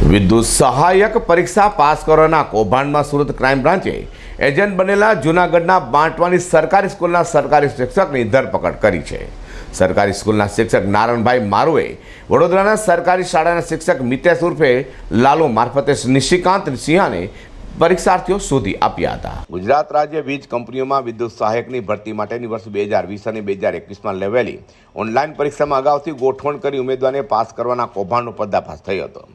વિદ્યુત સહાયક પરીક્ષા પાસ કરવાના કૌભાંડમાં સુરત ક્રાઇમ બ્રાન્ચે એજન્ટ બનેલા જૂનાગઢના બાંટવાની સરકારી સ્કૂલના સરકારી શિક્ષકની ધરપકડ કરી છે. સરકારી સ્કૂલના શિક્ષક નારણભાઈ મારુએ વડોદરાના સરકારી શાળાના શિક્ષક મિતેશ ઉર્ફે લાલુ મારફતે નિશિકાંત સિંહાને પરીક્ષાર્થીઓ શોધી આપ્યા હતા. ગુજરાત રાજ્ય વીજ કંપનીઓમાં વિદ્યુત સહાયકની ભરતી માટેની વર્ષ બે હજાર વીસ અને બે હજાર એકવીસમાં લેવાયેલી ઓનલાઈન પરીક્ષામાં અગાઉથી ગોઠવણ કરી ઉમેદવારને પાસ કરવાના કૌભાંડનો પર્દાફાશ થયો હતો.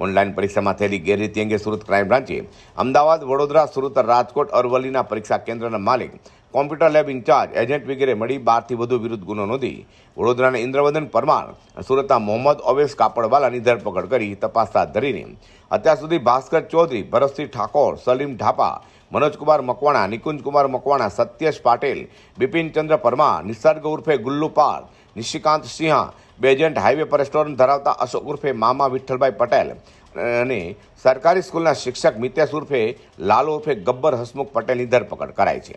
ઓનલાઈન પરીક્ષામાં થયેલી ગેરરીતિ અંગે સુરત ક્રાઇમ બ્રાન્ચે અમદાવાદ, વડોદરા, સુરત, રાજકોટ, અરવલ્લીના પરીક્ષા કેન્દ્રના માલિક, કોમ્પ્યુટર લેબ ઇન્ચાર્જ, એજન્ટ વગેરે મળી બારથી વધુ વિરુદ્ધ ગુનો નોંધી વડોદરાના ઇન્દ્રવદન પરમાર, સુરતના મોહમ્મદ ઓવેસ કાપડવાલાની ધરપકડ કરી તપાસ હાથ ધરીને અત્યાર સુધી ભાસ્કર ચૌધરી, ભરતસિંહ ઠાકોર, સલીમ ઢાપા, મનોજકુમાર મકવાણા, નિકુંજકુમાર મકવાણા, સત્યેશ પાટેલ બિપિનચંદ્ર પરમાર, નિસર્ગ ઉર્ફે ગુલ્લુ પાલ નિશિકાંત સિંહા બેજન્ટ હાઈવે પર રેસ્ટોરન્ટ ધરાવતા અશોક ઉર્ફે મામા વિઠ્ઠલભાઈ પટેલ અને સરકારી સ્કૂલના શિક્ષક મિતેશ ઉર્ફે લાલુ ઉર્ફે ગબ્બર હસમુખ પટેલની ધરપકડ કરાઈ છે.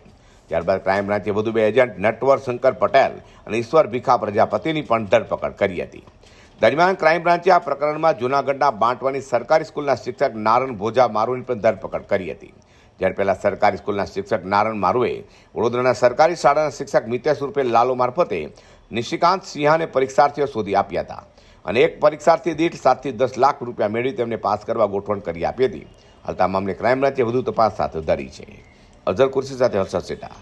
ત્યારબાદ ક્રાઇમ બ્રાન્ચે વધુ બે એજન્ટ, નટવર શંકર પટેલ અને ઈશ્વર ભીખા પ્રજાપતિની પણ ધરપકડ કરી હતી. દરમિયાન ક્રાઇમ બ્રાન્ચે આ પ્રકરણમાં જૂનાગઢના બાંટવાની સરકારી સ્કૂલના શિક્ષક નારણ ભોજા મારુની પણ ધરપકડ કરી હતી. જ્યારે પહેલાં સરકારી સ્કૂલના શિક્ષક નારણ મારુએ વડોદરાના સરકારી શાળાના શિક્ષક મિતેશ ઉર્ફે લાલુ મારફતે નિશિકાંત સિંહાને પરીક્ષાર્થીઓ શોધી આપ્યા હતા અને એક પરીક્ષાર્થી દીઠ સાતથી દસ લાખ રૂપિયા મેળવી તેમને પાસ કરવા ગોઠવણ કરી આપી હતી. હાલ આ મામલે ક્રાઇમ બ્રાંચે વધુ તપાસ હાથ ધરી છે. અઝર કુર્સી સાથે હર્ષદ સેટા.